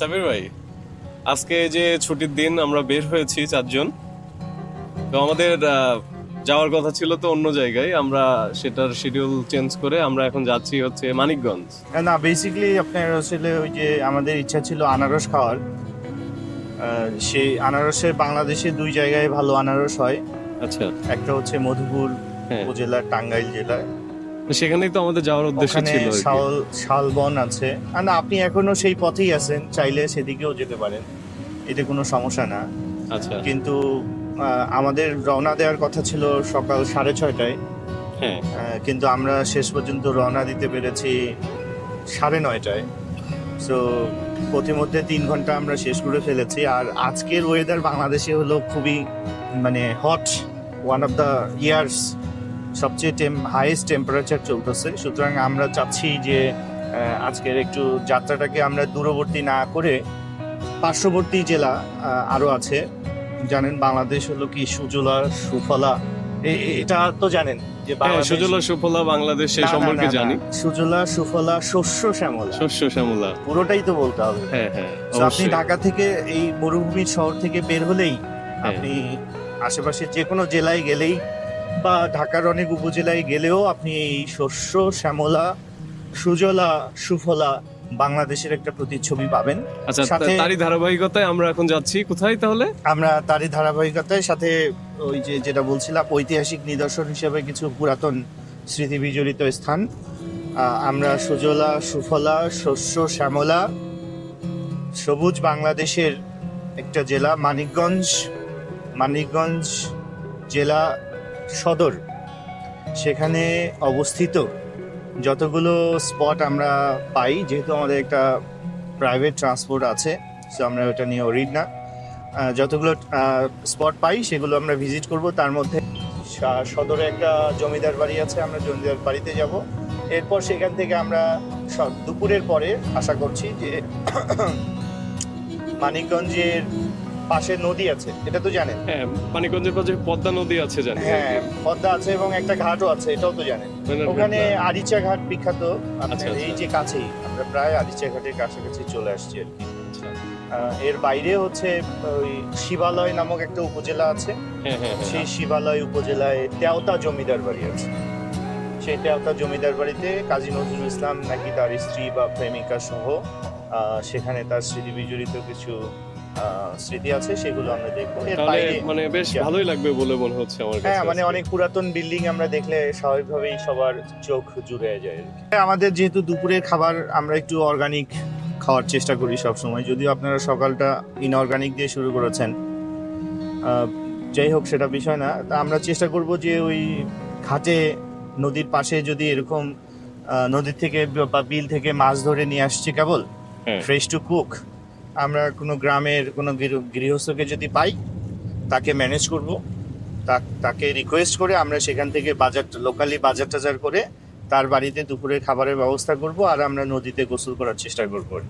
সাবির ভাই আজকে যে ছুটির দিন আমরা বের হয়েছি চারজন তো আমাদের যাওয়ার কথা ছিল তো অন্য জায়গায় আমরা সেটার শিডিউল চেঞ্জ করে আমরা এখন যাচ্ছি হচ্ছে মানিকগঞ্জ। না বেসিক্যালি আপনার আসলে ওই যে আমাদের ইচ্ছা ছিল আনারস খাওয়ার। সেই আনারসের বাংলাদেশে দুই জায়গায় ভালো আনারস হয়। আচ্ছা। একটা হচ্ছে মধুপুর হ্যাঁ। উপজেলার টাঙ্গাইল জেলায়। সেখানেই তো আমাদের যাওয়ার উদ্দেশ্য ছিল শাল শালবন আছে। আর না আপনি এখনও সেই পথেই আছেন চাইলে সেদিকেও যেতে পারেন। এটা কোনো সমস্যা না। আচ্ছা। কিন্তু আমাদের রওনা দেওয়ার কথা ছিল সকাল সাড়ে ছয়টায়। হ্যাঁ। কিন্তু আমরা শেষ পর্যন্ত রওনা দিতে পেরেছি সাড়ে নয়টায়। সো প্রতিমধ্যে তিন ঘণ্টা আমরা শেষ করে ফেলেছি। আর আজকের ওয়েদার বাংলাদেশে হলো খুবই মানে hot one of the years সবচেয়ে টেম হাইয়েস্ট টেম্পারেচার চলতেছে। সুতরাং আমরা চাচ্ছি যে আজকের একটু যাত্রাটাকে আমরা দূরবর্তী না করে পার্শ্ববর্তী জেলা আহ, আরও আছে। জানেন বাংলাদেশ হলো কি সুজলা সুফলা? এটা তো জানেন যে হ্যাঁ সুজলা সুফলা বাংলাদেশ সেই সম্পর্কে। জানি। সুজলা সুফলা শস্য শ্যামলা। শস্য শ্যামলা। পুরোটাই তো বলতে হবে। হ্যাঁ হ্যাঁ আপনি ঢাকা থেকে এই মরুভূমির শহর থেকে বের হলেই হ্যাঁ। আপনি আশেপাশে যে কোনো জেলায় গেলেই বা ঢাকার অনেক উপজেলায় গেলেও আপনি এই শস্য শ্যামলা সুজলা সুফলা বাংলাদেশের একটা প্রতিচ্ছবি পাবেন। আচ্ছা সাথে- তারই ধারাবাহিকতায় আমরা এখন যাচ্ছি। কোথায় তাহলে? আমরা তারই ধারাবাহিকতায় সাথে ওই যে যেটা বলছিলাম ঐতিহাসিক নিদর্শন হিসেবে কিছু পুরাতন স্মৃতি বিজড়িত স্থান। আমরা সুজলা সুফলা শস্য শ্যামলা সবুজ বাংলাদেশের একটা জেলা মানিকগঞ্জ মানিকগঞ্জ জেলা সদর। সেখানে অবস্থিত যতগুলো স্পট আমরা পাই, যেহেতু আমাদের একটা প্রাইভেট ট্রান্সপোর্ট আছে সো আমরা ওটা নিয়ে অরিড না। যতগুলো স্পট পাই, সেগুলো আমরা ভিজিট করব। তার মধ্যে সদরে একটা জমিদার বাড়ি আছে, আমরা জমিদার বাড়িতে যাব। এরপর সেখান থেকে আমরা দুপুরের পরে আশা করছি যে মানিকগঞ্জের পাশে নদী আছে এটা তো জানেন। হ্যাঁ মানিকগঞ্জের পাশে পদ্মা নদী আছে জানি হ্যাঁ পদ্মা আছে এবং একটা ঘাটও আছে এটাও তো জানেন। মানে ওখানে আরিচা ঘাট বিখ্যাত আচ্ছা, আচ্ছা। এই যে কাছেই আমরা প্রায় আরিচা ঘাটের কাছাকাছি চলে আসছি আর কি। আচ্ছা। এর বাইরে হচ্ছে ওই শিবালয় নামক একটা উপজেলা আছে। হ্যাঁ হ্যাঁ হ্যাঁ। সেই শিবালয় উপজেলায় তেওতা জমিদার বাড়ি আছে। সেই তেওতা জমিদার বাড়িতে কাজী নজরুল ইসলাম নাকি তার স্ত্রী বা প্রেমিকা সহ সেখানে তার স্মৃতি বিজড়িত কিছু স্মৃতি আছে সেগুলো আমরা দেখব। এর বাইরে মানে বেশ ভালোই লাগবে বলে মনে হচ্ছে আমার কাছে হ্যাঁ মানে অনেক পুরাতন বিল্ডিং আমরা দেখলে স্বাভাবিকভাবেই সবার চোখ জুড়ে যায় আর আমাদের যেহেতু দুপুরের খাবার আমরা একটু অর্গানিক খাওয়ার চেষ্টা করি সব সময় যদিও আপনারা সকালটা ইনঅর্গানিক দিয়ে শুরু করেছেন। যাই হোক সেটা বিষয় না। তা আমরা চেষ্টা করব যে ওই ঘাটে নদীর পাশে যদি এরকম নদীর থেকে বা বিল থেকে মাছ ধরে নিয়ে আসছি কেবল হ্যাঁ। ফ্রেশ টু কুক আমরা কোনো গ্রামের কোনো গৃহ- গৃহস্থকে যদি পাই তাকে ম্যানেজ করব। তাকে রিকোয়েস্ট করে আমরা সেখান থেকে বাজার লোকালি বাজার টাজার করে তার বাড়িতে দুপুরে খাবারের ব্যবস্থা করব আর আমরা নদীতে গোসল করার চেষ্টা করব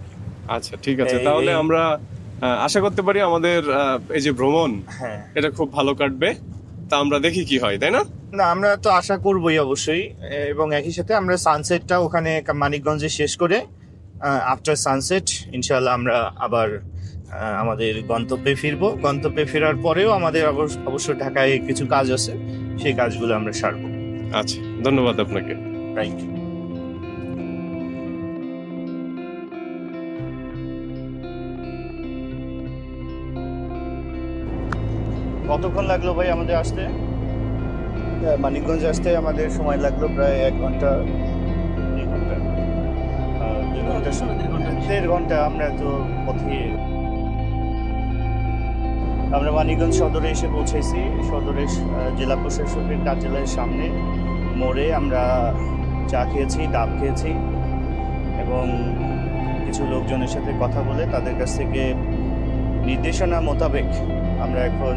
আচ্ছা ঠিক আছে। তাহলে আমরা আশা করতে পারি আমাদের এই যে ভ্রমণ হ্যাঁ। এটা খুব ভালো কাটবে। তা আমরা দেখি কি হয় তাই না? না আমরা তো আশা করবই অবশ্যই। এবং একই সাথে আমরা সানসেটটা ওখানে মানিকগঞ্জে শেষ করে আফটার সানসেট ইনশাল্লাহ আমরা আবার আমাদের গন্তব্যে ফিরবো। গন্তব্যে ফেরার পরেও আমাদের অবশ্য অবশ্য ঢাকায় কিছু কাজ আছে সেই কাজগুলো আমরা সারবো। আচ্ছা ধন্যবাদ আপনাকে। থ্যাংক ইউ কতক্ষণ লাগল ভাই আমাদের আসতে? মানিকগঞ্জ আসতে আমাদের সময় লাগল প্রায় এক ঘণ্টা। দেড় ঘণ্টা আমরা তো পথে আমরা মানিকগঞ্জ সদরে এসে পৌঁছেছি। সদরে জেলা প্রশাসকের কার্যালয়ের সামনে মোড়ে আমরা চা খেয়েছি, ডাব খেয়েছি এবং কিছু লোকজনের সাথে কথা বলে তাদের কাছ থেকে নির্দেশনা মোতাবেক আমরা এখন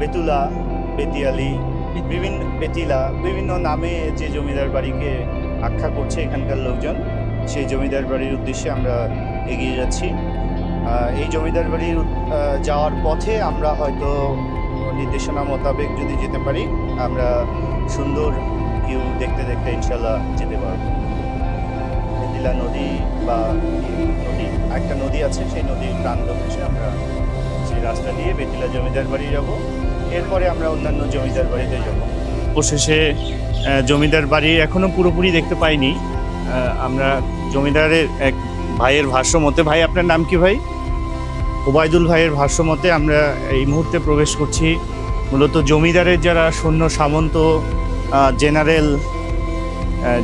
বেতুলা, বেতিয়ালি, বিভিন্ন বেতিলা, বিভিন্ন নামে যে জমিদার বাড়িকে আখ্যা করছে এখানকার লোকজন। সেই জমিদার বাড়ির উদ্দেশ্যে আমরা এগিয়ে যাচ্ছি। এই জমিদার বাড়ির যাওয়ার পথে আমরা হয়তো নির্দেশনা মোতাবেক যদি যেতে পারি, আমরা সুন্দর ভিউ দেখতে দেখতে ইনশাল্লাহ যেতে পারব। বেতিলা নদী বা নদী, একটা নদী আছে, সেই নদীর প্রান্ত হচ্ছে আমরা সেই রাস্তা দিয়ে বেতিলা জমিদার বাড়ি যাব। এরপরে আমরা অন্যান্য জমিদার বাড়িতে যাব। অবশেষে জমিদার বাড়ি এখনও পুরোপুরি দেখতে পাইনি। আমরা জমিদারের এক ভাইয়ের ভাষ্য মতে ভাই, আপনার নাম কি ভাই? ওবায়দুল ভাইয়ের ভাষ্য মতে আমরা এই মুহূর্তে প্রবেশ করছি। মূলত জমিদারের যারা সৈন্য সামন্ত জেনারেল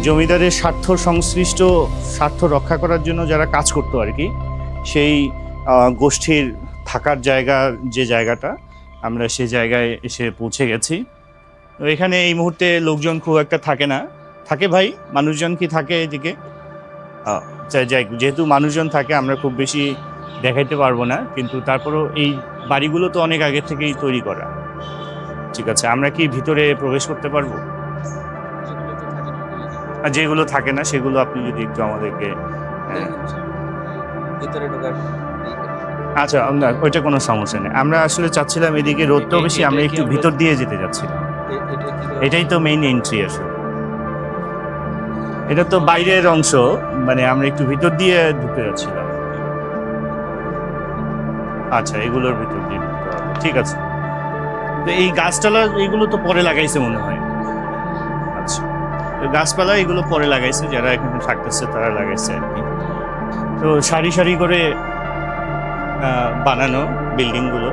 জমিদারের স্বার্থ সংশ্লিষ্ট, স্বার্থ রক্ষা করার জন্য যারা কাজ করতো আর কি, সেই গোষ্ঠীর থাকার জায়গা যে জায়গাটা, আমরা সেই জায়গায় এসে পৌঁছে গেছি। এখানে এই মুহূর্তে লোকজন খুব একটা থাকে না। থাকে ভাই মানুষজন কি থাকে এদিকে? যাই যেহেতু মানুষজন থাকে আমরা খুব বেশি দেখাইতে পারব না কিন্তু তারপরও এই বাড়িগুলো তো অনেক আগে থেকেই তৈরি করা। ঠিক আছে আমরা কি ভিতরে প্রবেশ করতে পারব? আর যেগুলো থাকে না সেগুলো আপনি যদি একটু আমাদেরকে হ্যাঁ, ভিতরে ঢোকার আচ্ছা ওইটা কোনো সমস্যা নেই। আমরা আসলে চাচ্ছিলাম এদিকে রোদটাও বেশি আমরা একটু ভিতর দিয়ে যেতে কি এটাই তো মেইন এন্ট্রি আসলে। এটা তো বাইরের অংশ মানে আমরা একটু ভিতর দিয়ে ঢুকে যাচ্ছিলাম। আচ্ছা এগুলোর ভিতর দিয়ে ঢুকতে হবে ঠিক আছে। তো এই গাছপালা এগুলো তো পরে লাগাইছে মনে হয়। আচ্ছা। গাছপালা এগুলো পরে লাগাইছে, যারা এখানে থাকতেছে তারা লাগাইছে আর কি। তো সারি সারি করে বানানো বিল্ডিংগুলো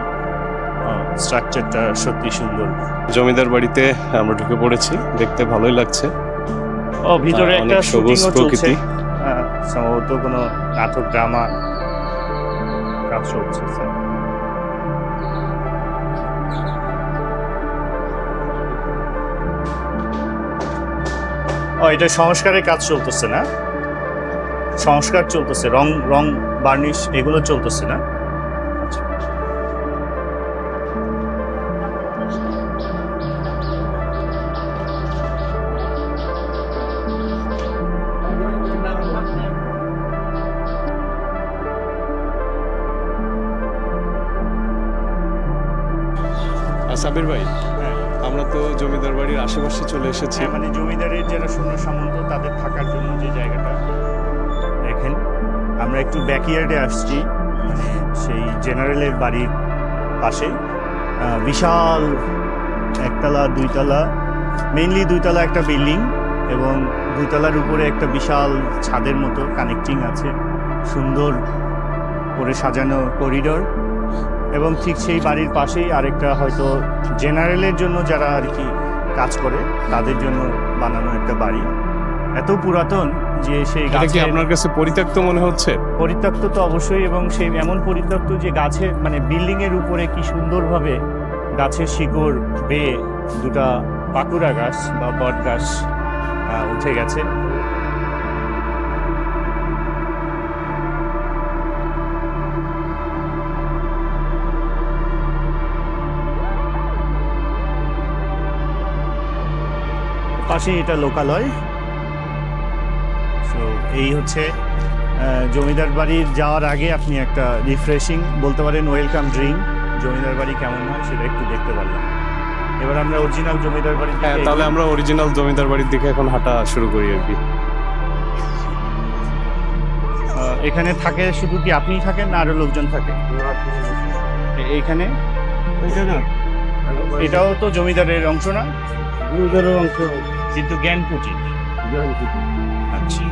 স্ট্রাকচারটা সত্যি সুন্দর। জমিদার বাড়িতে আমরা ঢুকে পড়েছি দেখতে ভালোই লাগছে। ও ভিতরে একটা সবুজ প্রকৃতি। সম্ভবত কোনো নাটক ড্রামা কাজ চলছে ও এটা সংস্কারের কাজ চলতেছে না? সংস্কার চলতেছে রং রং বার্নিশ এগুলো চলতেছে না? সাবির ভাই আমরা তো জমিদার বাড়ির আশেপাশে চলে এসেছি। হ্যাঁ, মানে জমিদারের যারা সৈন্য সামন্ত তাদের থাকার জন্য যে জায়গাটা দেখেন আমরা একটু ব্যাকইয়ার্ডে আসছি মানে সেই জেনারেলের বাড়ির পাশে। বিশাল একতলা দুইতলা মেইনলি দুইতলা একটা বিল্ডিং এবং দুইতলার উপরে একটা বিশাল ছাদের মতো কানেক্টিং আছে। সুন্দর করে সাজানো করিডোর এবং ঠিক সেই বাড়ির পাশেই আরেকটা হয়তো জেনারেলের জন্য যারা আর কি কাজ করে তাদের জন্য বানানো একটা বাড়ি। এত পুরাতন যে সেই কি আপনার কাছে পরিত্যক্ত মনে হচ্ছে? পরিত্যক্ত তো অবশ্যই এবং সেই এমন পরিত্যক্ত যে গাছে মানে বিল্ডিং এর উপরে কি সুন্দরভাবে গাছের শিকড় বেয়ে দুটা পাকুড়া গাছ বা বট গাছ উঠে গেছে। পাশে এটা লোকালয়। তো এই হচ্ছে জমিদার বাড়ির যাওয়ার আগে আপনি একটা রিফ্রেশিং বলতে পারেন ওয়েলকাম ড্রিঙ্ক জমিদার বাড়ি কেমন হয় সেটা একটু দেখতে পারলাম। এবার আমরা অরিজিনাল জমিদার বাড়ি হ্যাঁ তাহলে আমরা অরিজিনাল জমিদার বাড়ির দিকে এখন হাঁটা শুরু করি আর কি। এখানে থাকে শুধু কি আপনিই থাকেন না আরও লোকজন থাকে? এইখানে? এটাও তো জমিদারের অংশ না? জমিদারের অংশ। কিন্তু জ্ঞান কুটির। আচ্ছা।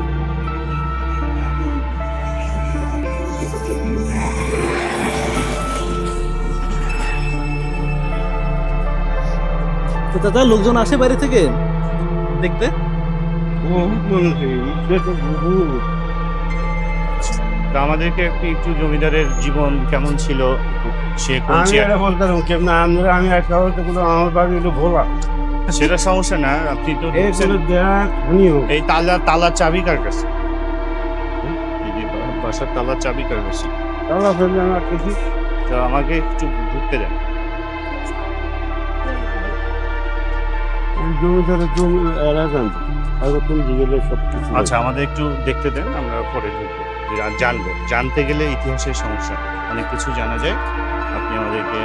তো দাদা লোকজন আসে বাইরে থেকে দেখতে? তো আমাদেরকে একটু একটু জমিদারের জীবন কেমন ছিল? সে কোন আমি এটা বলতাম কেমন আমরা আমি একটা আমার বাড়ি একটু ভোলা। সেটা সমস্যা না আপনি তো এই তালা তালা চাবি কার কাছে? বাসার তালার চাবি কার কাছে? তাহলে ফেললে আমার কিছু? তো আমাকে একটু ঢুকতে দেন। জমিদারের জমি সব কিছু আচ্ছা আমাদের একটু দেখতে দেন আমরা পরে ঢুকবো জানব। জানতে গেলে ইতিহাসের সমস্যা। অনেক কিছু জানা যায়। আপনি আমাদেরকে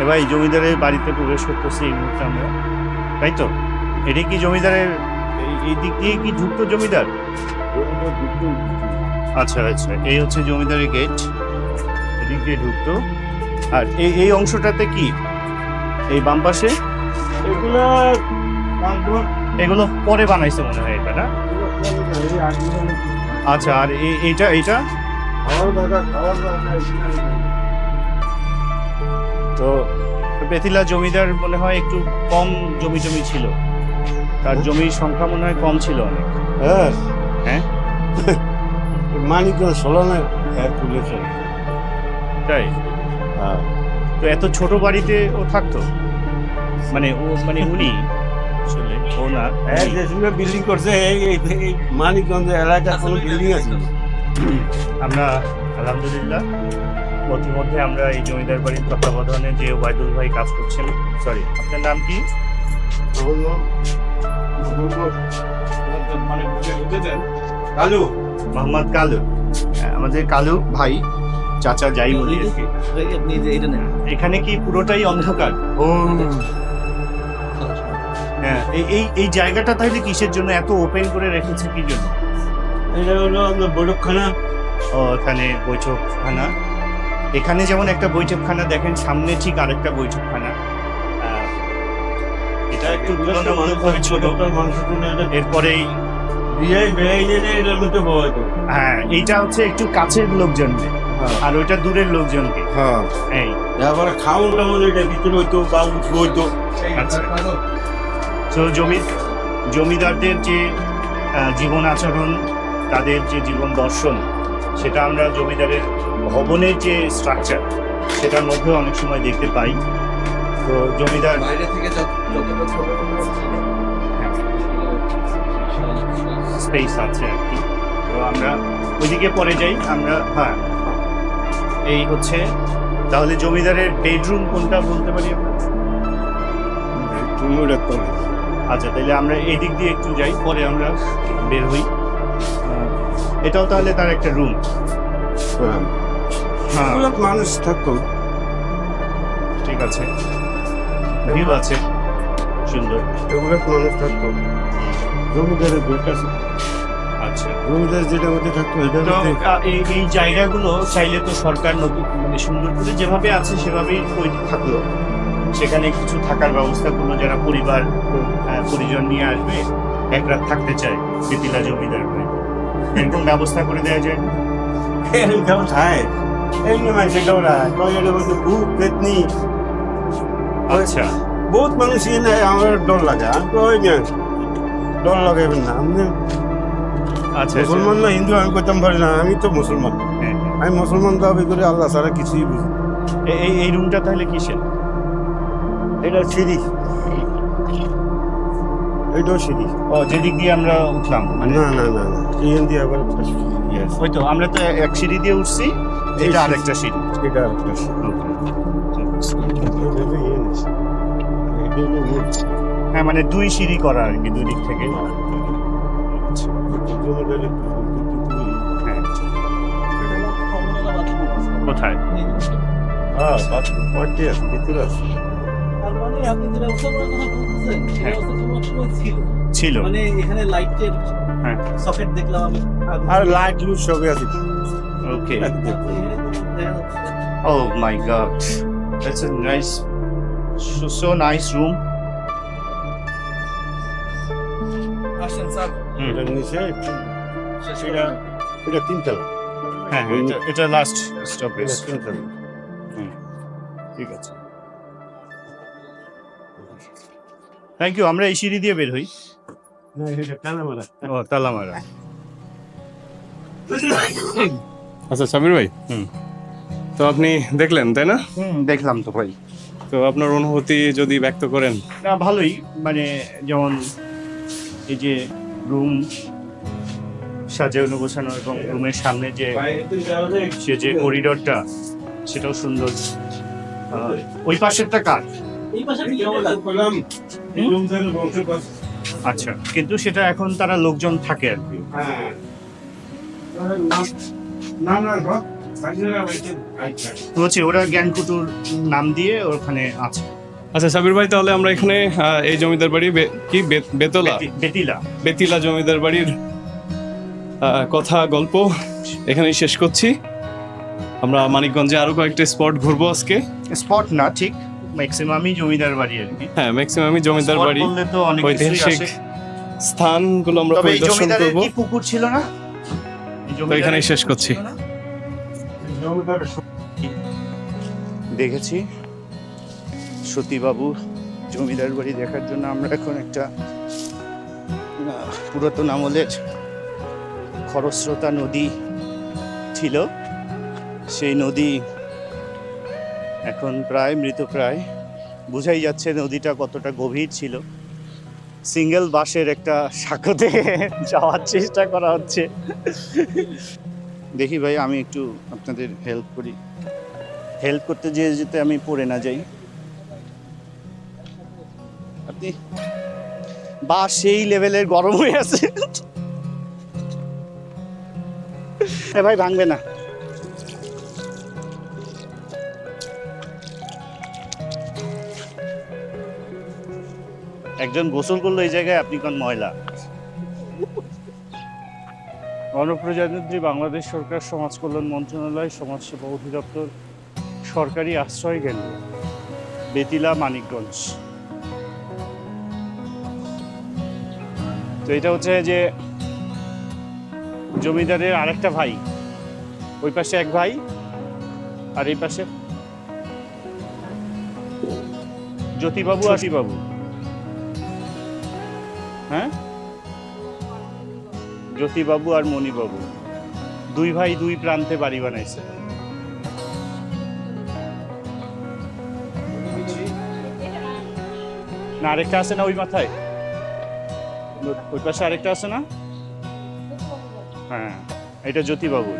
এবার এই জমিদারের বাড়িতে প্রবেশ করতেছি এই মুহূর্তে আমরা। তাই তো? এটি কি জমিদারের এই- দিক দিয়ে কি ঢুকতো জমিদার? আচ্ছা আচ্ছা এই হচ্ছে জমিদারের গেট। এদিক দিয়ে ঢুকতো আর এই এই অংশটাতে কি? এই বাম পাশে? এগুলা এগুলো পরে বানাইছে মনে হয় এটা না? আচ্ছা আর এই- এইটা এইটা? তো বেতিলা জমিদার মনে হয় একটু কম জমি জমি ছিল। তার জমির সংখ্যা মনে হয় কম ছিল অনেক। হ্যাঁ। হ্যাঁ? মানিকগঞ্জ সোলানে হ্যাঁ তুলেছে তাই? হ্যাঁ। তো এত ছোট বাড়িতে ও থাকতো? মানে ও মানে উনি? আসলে ও না যে বিল্ডিং করছে এই মানিকগঞ্জ কোনো বিল্ডিং আছে? আমরা আলহামদুলিল্লাহ প্রতিমধ্যে আমরা এই জমিদার বাড়ির তত্ত্বাবধানে যে ওবায়দুল ভাই কাজ করছেন সরি আপনার নাম কি? কালু। মোহাম্মদ কালু। আমাদের কালু ভাই চাচা যাই বলি এখানে কি পুরোটাই অন্ধকার? ও হ্যাঁ এই এই জায়গাটা তাহলে কিসের জন্য? এত ওপেন করে রেখেছে কি জন্য? এটা হলো আপনার বৈঠকখানা। ও এখানে বৈঠকখানা। এখানে যেমন একটা বৈঠকখানা দেখেন সামনে ঠিক আরেকটা বৈঠকখানা। এটা একটু তুলনামূলকভাবে ছোট এরপরেই হ্যাঁ এইটা হচ্ছে একটু কাছের লোকজনকে আর ওইটা দূরের লোকজনকে। হ্যাঁ। এই। তারপরে খাউন টাউন এটা ভিতরে হইতো বা উঠবো হইতো। আচ্ছা। তো জমি জমিদারদের যে জীবন আচরণ তাদের যে জীবন দর্শন সেটা আমরা জমিদারের ভবনের যে স্ট্রাকচার সেটার মধ্যেও অনেক সময় দেখতে পাই। তো জমিদার বাইরে থেকে স্পেস আছে আর কি। তো আমরা ওইদিকে পরে যাই আমরা হ্যাঁ। এই হচ্ছে তাহলে জমিদারের বেডরুম কোনটা বলতে পারি আমরা? আচ্ছা তাহলে আমরা এই দিক দিয়ে একটু যাই পরে আমরা বের হই। এটাও তাহলে তার একটা রুম হ্যাঁ। হ্যাঁ। মানুষ থাকতো ঠিক আছে। ভিউ আছে। সুন্দর। এগুলো মানুষ থাকতো জমিদারের দুইটা আচ্ছা। জমিদার যেটা মধ্যে থাকতো এই জায়গাগুলো চাইলে তো সরকার নতুন মানে সুন্দর করে যেভাবে আছে সেভাবেই তৈরি থাকল। সেখানে কিছু থাকার ব্যবস্থা করল যারা পরিবার পরিজন নিয়ে আসবে এক রাত থাকতে চায় বেতিলা জমিদার বাড়ি। এরকম ব্যবস্থা করে দেওয়া যায়? এরকম খায় এই নিয়ে মানুষের কেমন কয় এটার মধ্যে ভূত পেতনি। আচ্ছা। বহুত মানুষ এনে আমার ডর লাগে আমি তো ওই ডর লাগাইবেন না আপনি আচ্ছা আচ্ছা। মুসলমান না হিন্দু আমি করতাম পারি না আমি তো মুসলমান। হ্যাঁ, হ্যাঁ। আমি মুসলমান দাবি করে আল্লাহ ছাড়া কিছুই বুঝি এই এই রুমটা তাহলে কিসের? এটা সিঁড়ি। এটাও সিঁড়ি ও যেদিক দিয়ে আমরা উঠলাম মানে না না না না এখান দিয়ে আবার একটা সিঁড়ি। ওই তো আমরা তো এক সিঁড়ি দিয়ে উঠছি এটা আরেকটা সিঁড়ি। এটা আরেকটা সিঁড়ি। হ্যাঁ মানে দুই সিঁড়ি করা আর কি দুই দিক থেকে। তুলি। হ্যাঁ। কোথায়? হ্যাঁ, বাথরুম, পার্টি আছে, ভিতরে আছে। মানে আপনি যেটা উৎসব কথা বলতেছেন সেটা হ্যাঁ। হচ্ছে সময় ছিল। ছিল। মানে এখানে লাইটের হ্যাঁ। সকেট দেখলাম আমি। আর লাইট লুট সবই আছে okay oh my god that's a nice so nice room আসেন স্যার। এটার নিচে এটা এটা তিনতলা। হ্যাঁ এটা এটা লাস্ট স্টপেজ এটা তিনতলা। ঠিক আছে। থ্যাংক ইউ আমরা এই সিঁড়ি দিয়ে বের হই। ও তালামারা। আচ্ছা সাবির ভাই। হুম। তো আপনি দেখলেন তাই না? হুম দেখলাম তো ভাই। তো আপনার অনুভূতি যদি ব্যক্ত করেন? না ভালোই। মানে যেমন এই যে রুম সাজানো গোছানো এবং রুমের সামনে যে সে যে করিডোরটা সেটাও সুন্দর। ওই পাশেরটা কার? আচ্ছা কিন্তু সেটা এখন তারা লোকজন থাকে আর কি। হ্যাঁ। হচ্ছে ওরা জ্ঞানকুটুর নাম দিয়ে ওখানে আছে। আচ্ছা সাবির ভাই তাহলে আমরা এখানে এই জমিদার বাড়ি কি? বে- বেতলা? বেতিলা। বেতিলা জমিদার বাড়ির কথা গল্প এখানেই শেষ করছি। আমরা মানিকগঞ্জে আরও কয়েকটা স্পট ঘুরবো আজকে। স্পট না ঠিক। ম্যাক্সিমামই জমিদার বাড়ি আর কি। হ্যাঁ ম্যাক্সিমামই জমিদার বাড়ি। বললে তো অনেক ঐতিহাসিক স্থানগুলো আমরা পরিদর্শন করব। কি পুকুর ছিল না? তো এখানেই শেষ করছি। দেখেছি। সতীবাবু জমিদার বাড়ি দেখার জন্য আমরা এখন একটা পুরাতন আমলের খরস্রোতা নদী ছিল। সেই নদী এখন প্রায় মৃতপ্রায় বোঝাই যাচ্ছে নদীটা কতটা গভীর ছিল। সিঙ্গেল বাসের একটা সাঁকোতে যাওয়ার চেষ্টা করা হচ্ছে। দেখি ভাই, আমি একটু আপনাদের হেল্প করি। হেল্প করতে যেয়ে যেতে আমি পড়ে না যাই। আপনি বা সেই লেভেলের গরম হয়ে আছে ভাই, ভাঙবে না। একজন গোসল করল এই জায়গায়, আপনি কোন ময়লা? গণপ্রজাতন্ত্রী বাংলাদেশ সরকার, সমাজ কল্যাণ মন্ত্রণালয়, সমাজসেবা অধিদপ্তর, সরকারি আশ্রয় কেন্দ্র, বেতিলা, মানিকগঞ্জ। তো এটা হচ্ছে যে জমিদারের আরেকটা ভাই, ওই পাশে এক ভাই, আর এই পাশে জ্যোতিবাবু আশিবাবু হ্যাঁ? জ্যোতিবাবু আর মণিবাবু। দুই ভাই দুই প্রান্তে বাড়ি বানাইছে। না আরেকটা আছে না ওই মাথায়? ওই পাশে আরেকটা আছে না? হ্যাঁ এটা জ্যোতিবাবু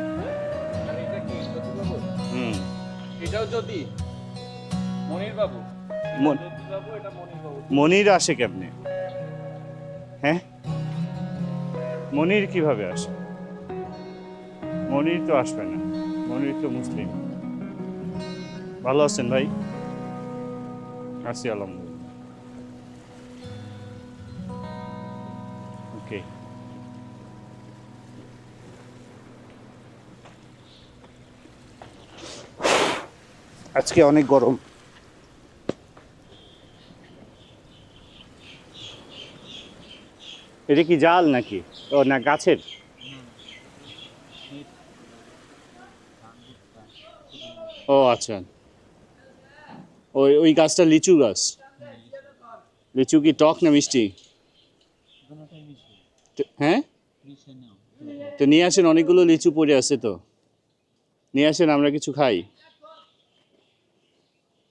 হুম। এটাও মন- মনির বাবু মনির আসে কেমনে? হ্যাঁ? মনির কীভাবে আসে? মনির তো আসবে না। মনির তো মুসলিম। ভালো আছেন ভাই? আছি আলহামদুলিল্লাহ। ওকে আজকে অনেক গরম। এটা কি জাল নাকি? ও, না গাছের? ও আচ্ছা। ওই ওই গাছটা লিচু গাছ। লিচু কি টক না মিষ্টি? হ্যাঁ? তো নিয়ে আসেন, অনেকগুলো লিচু পড়ে আছে তো। নিয়ে আসেন, আমরা কিছু খাই।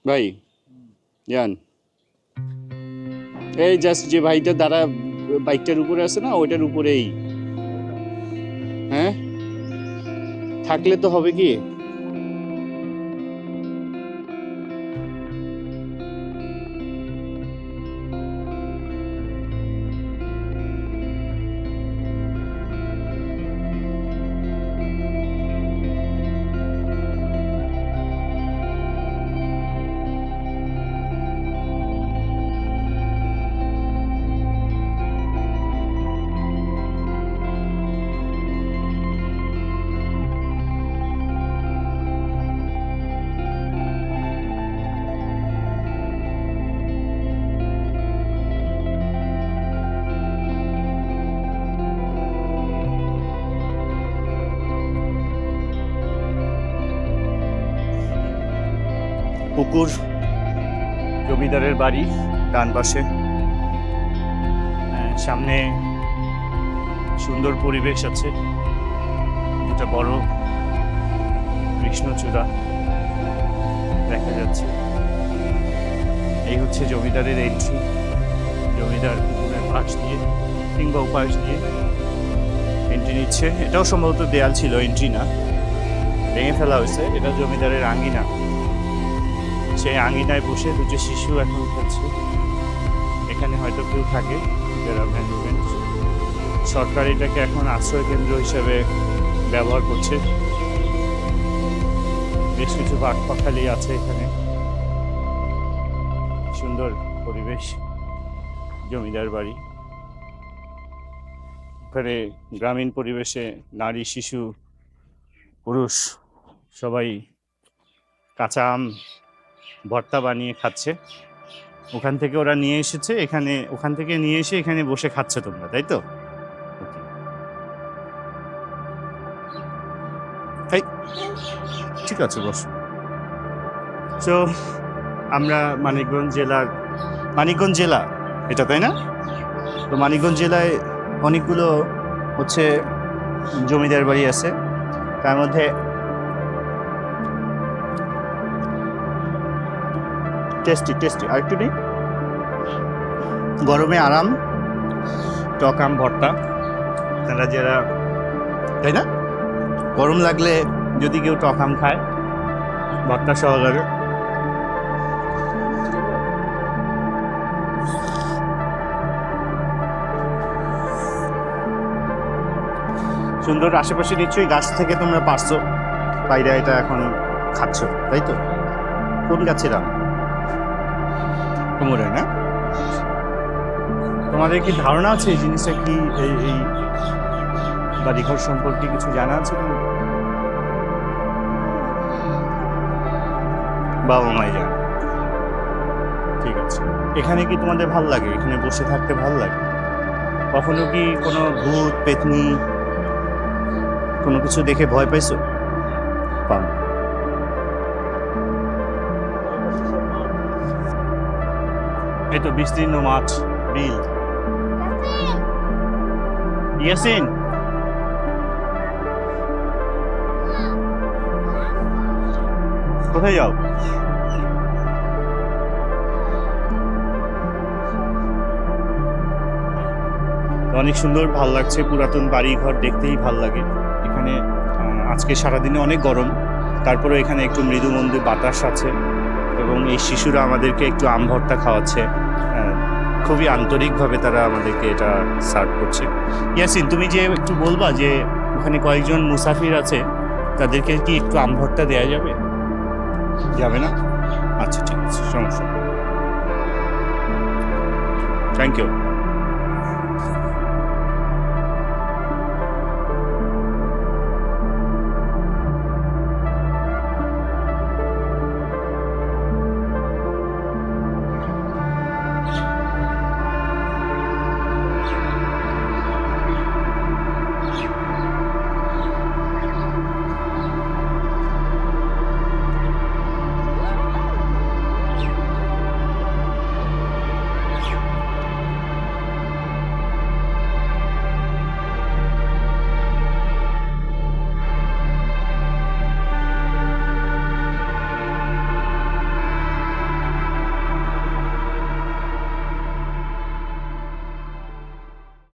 ভাই, যান। এই জাস্ট যে ভাইটা দাঁড়া বাইকটার উপরে আছে না ওইটার উপরেই। হ্যাঁ? থাকলে তো হবে কি? পুকুর জমিদারের বাড়ি ডান পাশে। হ্যাঁ, সামনে সুন্দর পরিবেশ আছে। একটা বড় কৃষ্ণচূড়া দেখা যাচ্ছে। এই হচ্ছে জমিদারের এন্ট্রি জমিদার পুকুরের পাশ দিয়ে কিংবা উপাস দিয়ে এন্ট্রি নিচ্ছে। এটাও সম্ভবত দেয়াল ছিল এন্ট্রি না। ভেঙে ফেলা হয়েছে। এটা জমিদারের আঙ্গিনা। সেই আঙিনায় বসে দুটো শিশু এখন খেলছে। এখানে হয়তো কেউ থাকে, যারা সরকার এটাকে এখন আশ্রয় কেন্দ্র হিসেবে ব্যবহার করছে। বেশ কিছু বাঘ পাখালি আছে এখানে। সুন্দর পরিবেশ, জমিদার বাড়ি। একবারে গ্রামীণ পরিবেশে নারী, শিশু, পুরুষ, সবাই কাঁচা আম ভর্তা বানিয়ে খাচ্ছে। ওখান থেকে ওরা নিয়ে এসেছে, এখানে, ওখান থেকে নিয়ে এসে এখানে বসে খাচ্ছে তোমরা, তাই তো? ঠিক আছে, বস। তো আমরা মানিকগঞ্জ জেলার, মানিকগঞ্জ জেলা, এটা তাই না? তো মানিকগঞ্জ জেলায় অনেকগুলো হচ্ছে জমিদার বাড়ি আছে। তার মধ্যে টেস্টি টেস্টি। আর একটু নেই? গরমে আরাম, টক আম, ভর্তা। তারা যারা, তাই না? গরম লাগলে যদি কেউ টক আম খায়, ভর্তা সহকারে। সুন্দর আশেপাশে নিশ্চয়ই গাছ থেকে তোমরা পারছ। বাইরে এটা এখন খাচ্ছ, তাই তো? কোন গাছের আম? কুমোরে, না? তোমাদের কি ধারণা আছে এই জিনিসটা কি, এই এই বাড়িঘর সম্পর্কে কিছু জানা আছে কি বাবা মাই জানে ঠিক আছে। এখানে কি তোমাদের ভালো লাগে? এখানে বসে থাকতে ভালো লাগে? কখনো কি কোনো ভূত, পেতনি কোনো কিছু দেখে ভয় পাইছো? পাও এই তো বিস্তীর্ণ মাছ বিল। ইয়াসিন! কোথায় যাও? অনেক সুন্দর, ভালো লাগছে। পুরাতন বাড়ি ঘর দেখতেই ভালো লাগে। এখানে আজকে সারাদিনে অনেক গরম। তারপরে এখানে একটু মৃদু মন্দু বাতাস আছে। এবং এই শিশুরা আমাদেরকে একটু আম ভর্তা খাওয়াচ্ছে খুবই আন্তরিকভাবে তারা আমাদেরকে এটা সার্ভ করছে। ইয়াসিন তুমি যে একটু বলবা যে ওখানে কয়েকজন মুসাফির আছে তাদেরকে কি একটু আম ভর্তা দেওয়া যাবে? যাবে না। আচ্ছা ঠিক আছে সমস্যা থ্যাংক ইউ